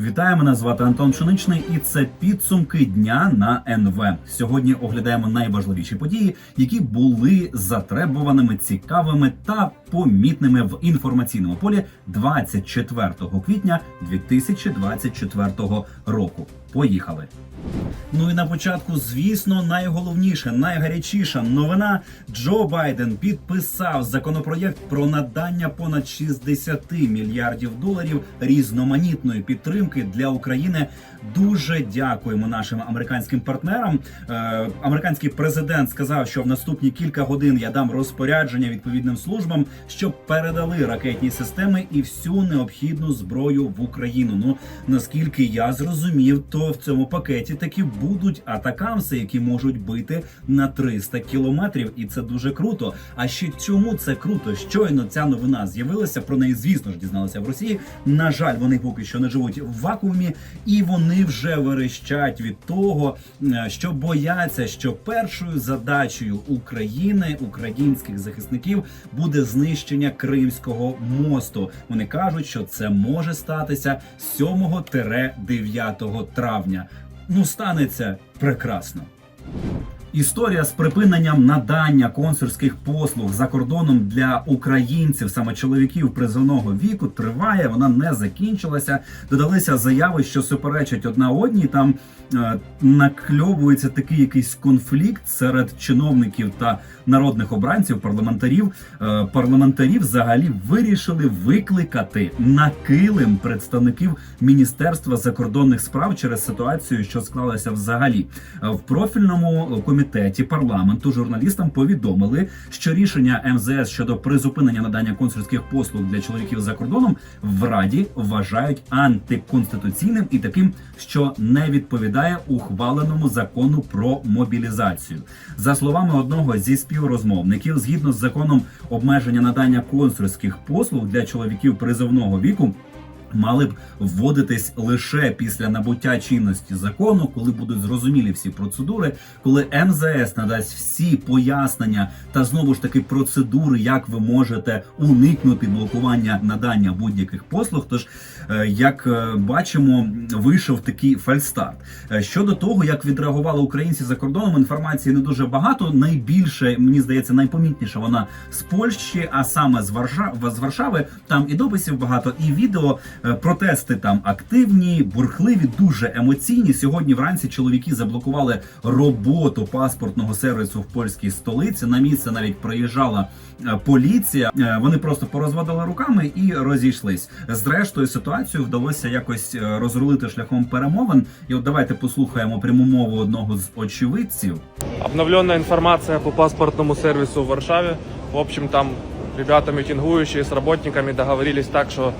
Вітаю, мене звати Антон Пшеничний, і це підсумки дня на НВ. Сьогодні оглядаємо найважливіші події, які були затребуваними, цікавими та помітними в інформаційному полі 24 квітня 2024 року. Поїхали. Ну і на початку, звісно, найголовніше, найгарячіша новина. Джо Байден підписав законопроєкт про надання понад 60 мільярдів доларів різноманітної підтримки для України. Дуже дякуємо нашим американським партнерам. Е, американський президент сказав, що в наступні кілька годин я дам розпорядження відповідним службам, щоб передали ракетні системи і всю необхідну зброю в Україну. Ну наскільки я зрозумів, то в цьому пакеті таки будуть атакамси, які можуть бити на 300 кілометрів, і це дуже круто. А ще чому це круто? Щойно ця новина з'явилася. Про неї, звісно ж, дізналися в Росії. На жаль, вони поки що не живуть в вакуумі, і вони вже верещать від того, е, що бояться, що першою задачею України, українських захисників, буде знищення Кримського мосту. Вони кажуть, що це може статися 7-9 травня. Ну, станеться прекрасно. Історія з припиненням надання консульських послуг за кордоном для українців, саме чоловіків призовного віку, триває. Вона не закінчилася. Додалися заяви, що суперечать одна одній. Там е, накльовується такий якийсь конфлікт серед чиновників та народних обранців, парламентарів. Е, парламентарі взагалі вирішили викликати на килим представників Міністерства закордонних справ через ситуацію, що склалася взагалі Е, в профільному комітеті парламенту. Журналістам повідомили, що рішення МЗС щодо призупинення надання консульських послуг для чоловіків за кордоном в раді вважають антиконституційним і таким, що не відповідає ухваленому закону про мобілізацію. За словами одного зі співрозмовників, згідно з законом обмеження надання консульських послуг для чоловіків призовного віку. Мали б вводитись лише після набуття чинності закону, коли будуть зрозумілі всі процедури, коли МЗС надасть всі пояснення та знову ж таки процедури, як ви можете уникнути блокування надання будь-яких послуг. Тож, е, як е, бачимо, вийшов такий фальстарт. Е, Щодо того, як відреагували українці за кордоном, інформації не дуже багато. Найбільше мені здається, найпомітніша вона з Польщі, а саме з Варшави з Варшави. Там і дописів багато, і відео. Е, Протести там активні, бурхливі, дуже емоційні. Сьогодні вранці чоловіки заблокували роботу паспортного сервісу в польській столиці. На місце навіть приїжджала е, поліція. Е, Вони просто порозводили руками і розійшлись. Зрештою, ситуацію вдалося якось розрулити шляхом перемовин. І от давайте послухаємо пряму мову одного з очевидців. Обновленная информация по паспортному сервису в Варшаве. В общем, там ребята митингующие с работниками договорились так, что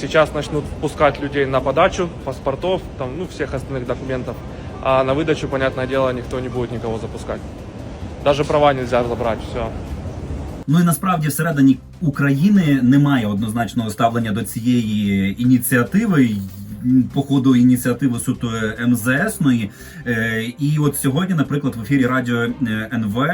сейчас начнут пускать людей на подачу паспортов, там, ну, всех остальных документов. А на выдачу, понятное дело, никто не будет никого запускать. Даже права нельзя забрать, все. Ну і насправді всередині України немає однозначного ставлення до цієї ініціативи. По ходу ініціативи суто МЗСної. Е, І от сьогодні, наприклад, в ефірі радіо е, НВ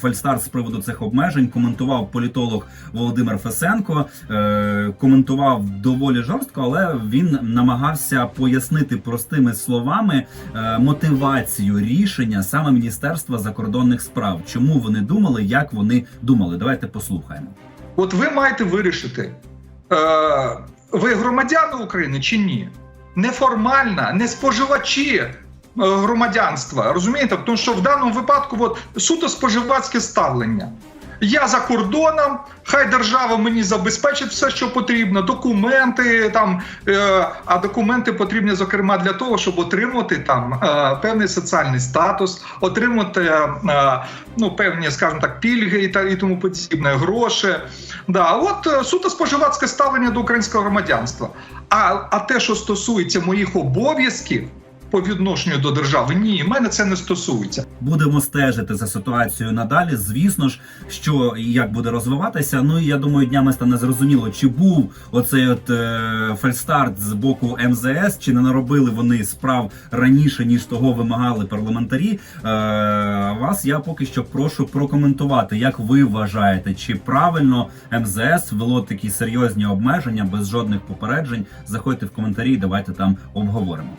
Фальстар з приводу цих обмежень коментував політолог Володимир Фесенко. Е, Коментував доволі жорстко, але він намагався пояснити простими словами е, мотивацію рішення саме Міністерства закордонних справ. Чому вони думали, як вони думали. Давайте послухаємо. От ви маєте вирішити, е, ви громадяни України чи ні? Неформально, не споживачі е, громадянства. Розумієте? Тому що в даному випадку от, суто споживацьке ставлення. Я за кордоном, хай держава мені забезпечить все, що потрібно, документи там. Е, а документи потрібні, зокрема, для того, щоб отримати там е, певний соціальний статус, отримати е, ну, певні, скажімо так, пільги і, та, і тому подібне, гроші. Да, от е, суто споживацьке ставлення до українського громадянства. А, а те, що стосується моїх обов'язків, по відношенню до держави. Ні, мене це не стосується. Будемо стежити за ситуацією надалі. Звісно ж, що і як буде розвиватися. Ну і я думаю, днями стане зрозуміло, чи був оцей от е, фальстарт з боку МЗС, чи не наробили вони справ раніше ніж того вимагали парламентарі. Е, вас я поки що прошу прокоментувати, як ви вважаєте, чи правильно МЗС ввело такі серйозні обмеження без жодних попереджень. Заходьте в коментарі, давайте там обговоримо.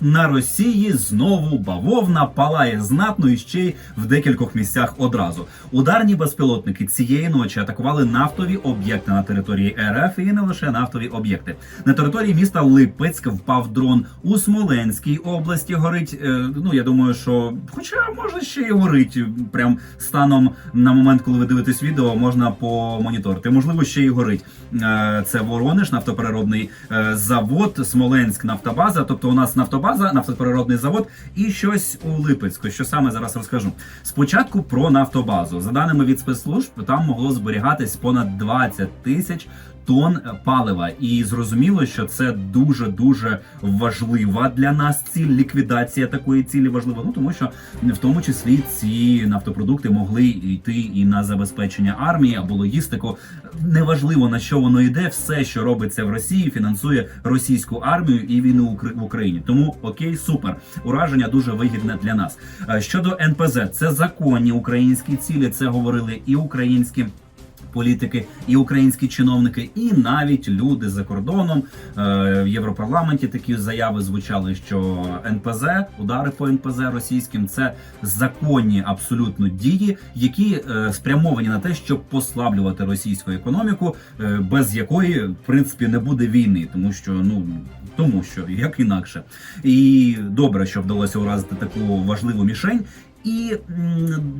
На Росії знову бавовна палає знатно і ще й в декількох місцях одразу. Ударні безпілотники цієї ночі атакували нафтові об'єкти на території РФ і не лише нафтові об'єкти. На території міста Липецьк впав дрон у Смоленській області. Горить. е, ну я думаю, що хоча може ще й горить. Прям станом на момент, коли ви дивитесь відео, можна помоніторити. Можливо, ще й горить. Е, Це Воронеж, нафтопереробний е, завод, Смоленськ, нафтобаза. Тобто у нас нафтобаза, нафтопереробний завод і щось у Липецьку. Що саме зараз розкажу. Спочатку про нафтобазу. За даними від спецслужб, там могло зберігатись понад 20 тисяч. Тонн палива, і зрозуміло, що це дуже дуже важлива для нас ціль. Ліквідація такої цілі важлива. Ну тому що в тому числі ці нафтопродукти могли йти і на забезпечення армії або логістику. Неважливо на що воно йде, все, що робиться в Росії, фінансує російську армію і війну в Україні. Тому окей, супер. Ураження дуже вигідне для нас. Е, Щодо НПЗ, це законні українські цілі. Це говорили і українські. Політики і українські чиновники, і навіть люди за кордоном Е, в Європарламенті такі заяви звучали, що НПЗ, удари по НПЗ російським це законні абсолютно дії, які е, спрямовані на те, щоб послаблювати російську економіку, е, без якої в принципі не буде війни, тому що ну тому що як інакше, і добре, що вдалося уразити таку важливу мішень. І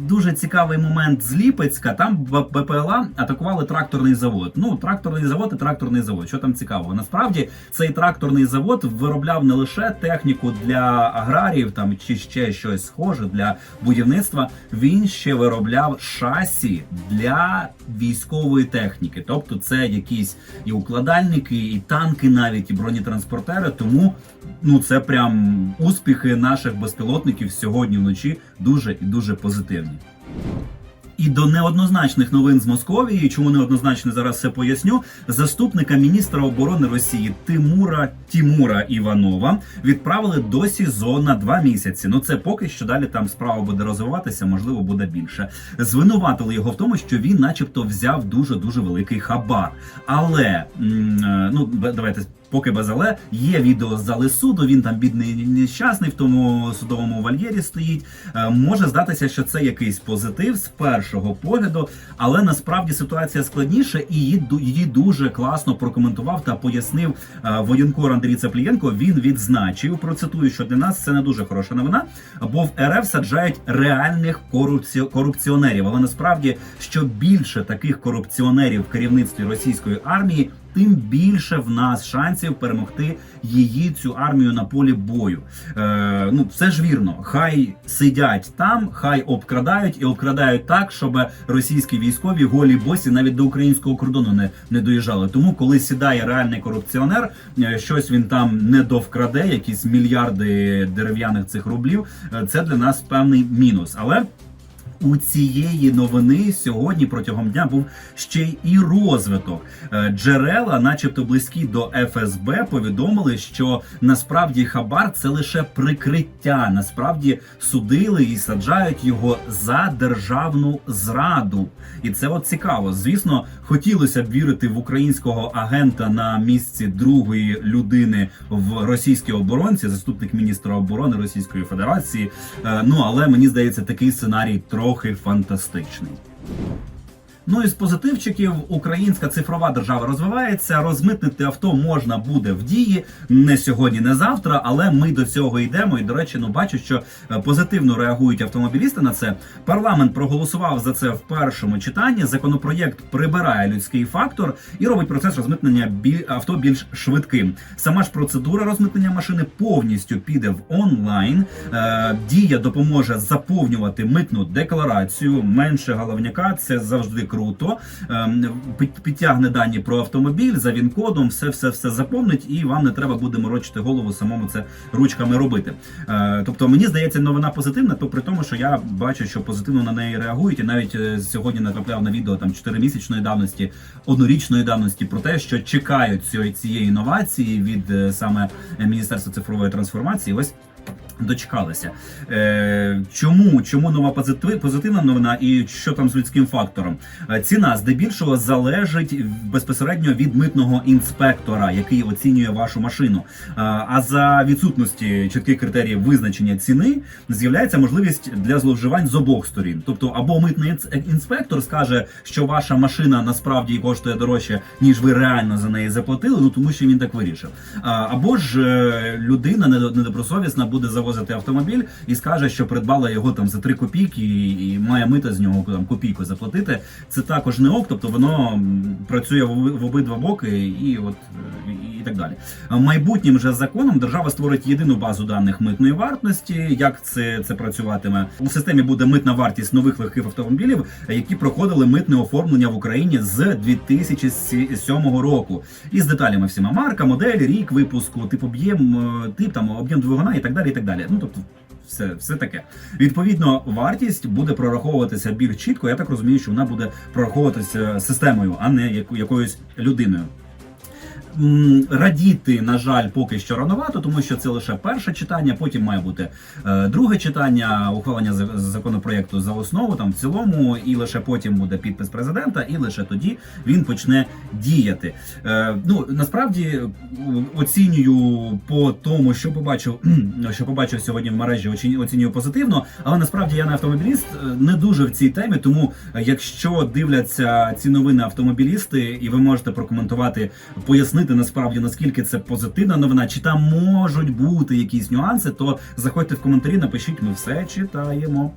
дуже цікавий момент з Ліпецька. Там БПЛА атакували тракторний завод. Ну, тракторний завод і тракторний завод. Що там цікавого? Насправді цей тракторний завод виробляв не лише техніку для аграріїв, там чи ще щось схоже для будівництва. Він ще виробляв шасі для військової техніки. Тобто, це якісь і укладальники, і танки, навіть і бронетранспортери. Тому ну це прям успіхи наших безпілотників сьогодні вночі дуже і дуже позитивні. І до неоднозначних новин з Московії, чому неоднозначно зараз все поясню. Заступника міністра оборони Росії Тимура Тімура Іванова відправили до СІЗО на два місяці. Ну це поки що далі там справа буде розвиватися, можливо, буде більше. Звинуватили його в тому, що він, начебто, взяв дуже дуже великий хабар. Але е, ну давайте. Поки без але є відео з зали суду. Він там бідний нещасний в тому судовому вольєрі стоїть. Е, Може здатися, що це якийсь позитив з першого погляду, але насправді ситуація складніша, і її її дуже класно прокоментував та пояснив е, воєнкор Андрій Цеплієнко. Він відзначив процитую, що для нас це не дуже хороша новина, бо в РФ саджають реальних корупці... корупціонерів. Але насправді, що більше таких корупціонерів в керівництві російської армії. Тим більше в нас шансів перемогти її цю армію на полі бою. Е, ну все ж вірно. Хай сидять там, хай обкрадають і обкрадають так, щоб російські військові голі босі навіть до українського кордону не, не доїжджали. Тому, коли сідає реальний корупціонер, е, щось він там не довкраде, якісь мільярди дерев'яних цих рублів. е, Це для нас певний мінус. Але у цієї новини сьогодні протягом дня був ще й розвиток. Е, Джерела, начебто близькі до ФСБ, повідомили, що насправді хабар це лише прикриття. Насправді судили і саджають його за державну зраду. І це от цікаво. Звісно, хотілося б вірити в українського агента на місці другої людини в російській оборонці, заступник міністра оборони Російської Федерації. Е, Ну але мені здається, такий сценарій трохи фантастичний. Ну і з позитивчиків українська цифрова держава розвивається. Розмитнити авто можна буде в дії не сьогодні, не завтра, але ми до цього йдемо. І до речі, ну бачу, що е, позитивно реагують автомобілісти на це. Парламент проголосував за це в першому читанні. Законопроєкт прибирає людський фактор і робить процес розмитнення авто більш швидким. Сама ж процедура розмитнення машини повністю піде в онлайн. Е, Дія допоможе заповнювати митну декларацію. Менше головняка це завжди круто. Круто. Ем, під- Підтягне дані про автомобіль за він-кодом, все, все, все заповнить, і вам не треба буде морочити голову самому це ручками робити. Е, Тобто, мені здається, новина позитивна, то при тому, що я бачу, що позитивно на неї реагують, і навіть е, сьогодні натрапляв на відео там 4-місячної давності, однорічної давності про те, що чекають цієї інновації від е, саме Міністерства цифрової трансформації. Ось Дочекалися. Е, чому? Чому нова позитив, позитивна новина і що там з людським фактором? Е, ціна здебільшого залежить безпосередньо від митного інспектора, який оцінює вашу машину. Е, а за відсутності чітких критеріїв визначення ціни з'являється можливість для зловживань з обох сторін. Тобто, або митний інспектор скаже, що ваша машина насправді коштує дорожче, ніж ви реально за неї заплатили, ну тому що він так вирішив. А, або ж е, людина недобросовісна буде завозити автомобіль і скаже, що придбала його там за 3 копійки і, і має мита з нього там копійку заплатити. Це також не ок, тобто воно працює в, обидва боки, і от е, і, так далі. Майбутнім же законом держава створить єдину базу даних митної вартості. Як це, це працюватиме у системі? Буде митна вартість нових легких автомобілів, які проходили митне оформлення в Україні з 2007 року, і з деталями всіма марка, модель, рік випуску, тип об'єм, е, тип там об'єм двигуна і так далі. І так далі. Ну тобто. Все, все таке. Відповідно, вартість буде прораховуватися більш чітко. Я так розумію, що вона буде прораховуватися системою, а не якоюсь людиною. Радіти, на жаль, поки що рановато, тому що це лише перше читання. Потім має бути е, друге читання, ухвалення законопроекту за основу, там в цілому, і лише потім буде підпис президента, і лише тоді він почне діяти. Е, ну насправді е, оцінюю по тому, що побачив, що побачив сьогодні в мережі, оцінюю позитивно. Але насправді я не автомобіліст, не дуже в цій темі. Тому якщо дивляться ці новини автомобілісти, і ви можете прокоментувати, пояснити насправді наскільки це позитивна новина, чи там можуть бути якісь нюанси, то заходьте в коментарі, напишіть, ми все читаємо.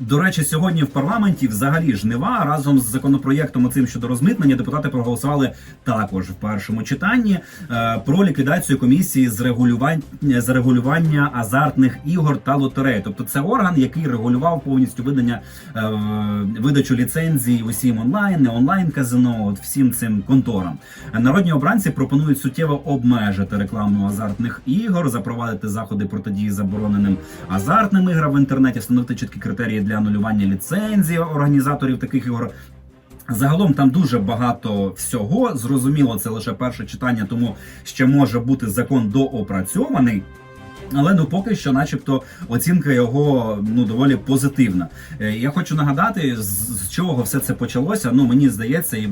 До речі, сьогодні в парламенті взагалі жнива разом з законопроєктом цим щодо розмитнення депутати проголосували також в першому читанні е, про ліквідацію комісії з регулювання з регулювання азартних ігор та лотерей. Тобто це орган, який регулював повністю видання е, видачу ліцензій усім онлайн, не онлайн казино, от всім цим конторам. Народні обранці пропонують суттєво обмежити рекламу азартних ігор, запровадити заходи протидії забороненим азартним іграм в інтернеті, встановити чіткі критерії для анулювання ліцензії організаторів таких ігор. Загалом там дуже багато всього. Зрозуміло, це лише перше читання, тому ще може бути закон доопрацьований. Але ну поки що, начебто, оцінка його ну доволі позитивна. Е, Я хочу нагадати, з, чого все це почалося. Ну мені здається, і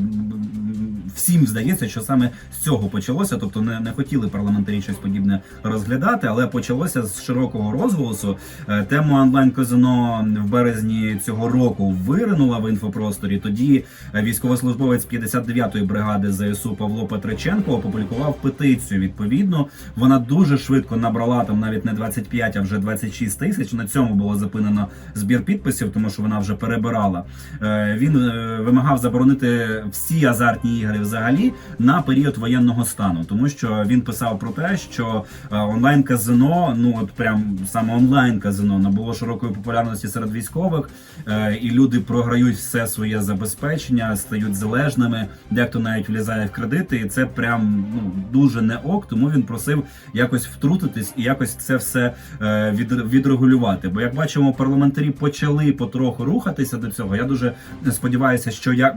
всім здається, що саме з цього почалося. Тобто не, не хотіли парламентарі щось подібне розглядати, але почалося з широкого розголосу. Е, Тема онлайн казино в березні цього року виринула в інфопросторі. Тоді військовослужбовець 59-ї бригади ЗСУ Павло Петриченко опублікував петицію. Відповідно, вона дуже швидко набрала там навіть не 25, а вже 26 тисяч. На цьому було зупинено збір підписів, тому що вона вже перебирала. Е, Він е, вимагав заборонити всі азартні ігри взагалі на період воєнного стану, тому що він писав про те, що онлайн казино, ну от прям саме онлайн казино набуло широкої популярності серед військових, е, і люди програють все своє забезпечення, стають залежними, дехто навіть влізає в кредити, і це прям ну дуже не ок. Тому він просив якось втрутитись і якось це все е, від, відрегулювати. Бо як бачимо, парламентарі почали потроху рухатися до цього. Я дуже сподіваюся, що я.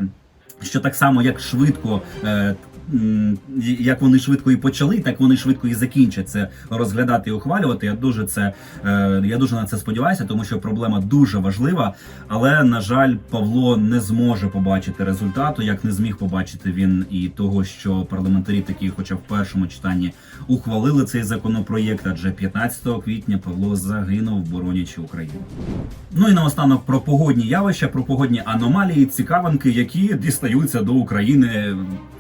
Що так само, як швидко, е, як вони швидко і почали, так вони швидко і закінчать це розглядати і ухвалювати. Я дуже це е, я дуже на це сподіваюся, тому що проблема дуже важлива. Але на жаль, Павло не зможе побачити результату, як не зміг побачити він і того, що парламентарі такі, хоча в першому читанні ухвалили цей законопроєкт. Адже 15 квітня Павло загинув, боронячи Україну. Ну і наостанок про погодні явища, про погодні аномалії, цікавинки, які дістаються до України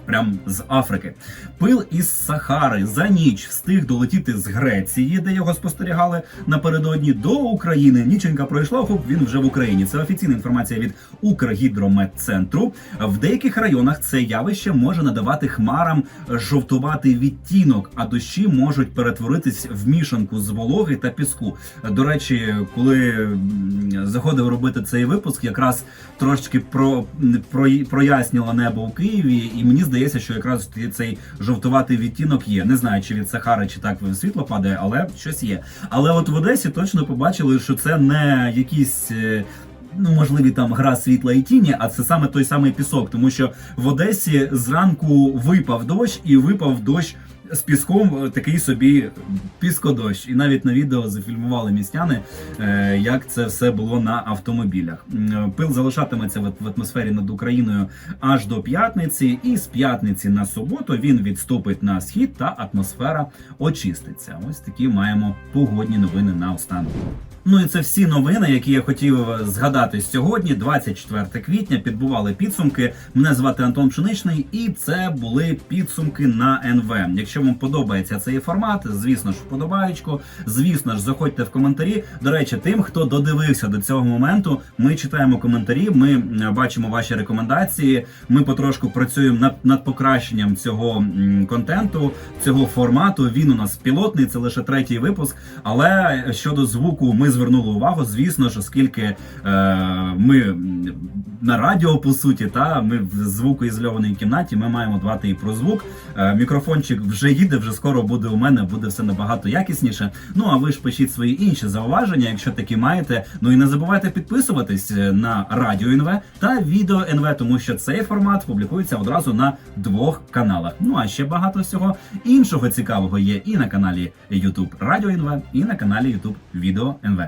прям з Африки. Пил із Сахари за ніч встиг долетіти з Греції, де його спостерігали напередодні до України. Ніченька пройшла, хоп, він вже в Україні. Це офіційна інформація від Укргідрометцентру. В деяких районах це явище може надавати хмарам жовтуватий відтінок, а дощі можуть перетворитись в мішанку з вологи та піску. До речі, коли заходив робити цей випуск, якраз трошки про, про проясніло небо у Києві, і мені здається, що якраз цей жовтуватий відтінок є. Не знаю, чи від Сахари, чи так світло падає, але щось є. Але от в Одесі точно побачили, що це не якісь. е, Ну, можливі там гра світла і тіні, а це саме той самий пісок, тому що в Одесі зранку випав дощ і випав дощ з піском, е, такий собі піскодощ. І навіть на відео зафільмували містяни, е, як це все було на автомобілях. Е, Пил залишатиметься в атмосфері над Україною аж до п'ятниці, і з п'ятниці на суботу він відступить на схід та атмосфера очиститься. Ось такі маємо погодні новини на останок. Ну і це всі новини, які я хотів згадати сьогодні, 24 квітня. Підбували підсумки. Мене звати Антон Пшеничний, і це були підсумки на НВ. Якщо вам подобається цей формат, звісно ж, вподобаючку. Звісно ж, заходьте в коментарі. До речі, тим, хто додивився до цього моменту, ми читаємо коментарі. Ми бачимо ваші рекомендації. Ми потрошку працюємо над, над покращенням цього контенту, цього формату. Він у нас пілотний, це лише третій випуск. Але щодо звуку, ми звернули увагу. Звісно ж, оскільки е, ми на радіо по суті, та ми в звукоізольованій кімнаті. Ми маємо дбати і про звук. Е, мікрофончик вже їде, вже скоро буде у мене, буде все набагато якісніше. Ну а ви ж пишіть свої інші зауваження, якщо такі маєте. Ну і не забувайте підписуватись е, на радіо НВ та відео НВ, тому що цей формат публікується одразу на двох каналах. Ну а ще багато всього іншого цікавого є і на каналі YouTube Радіо НВ, і на каналі YouTube Відео НВ.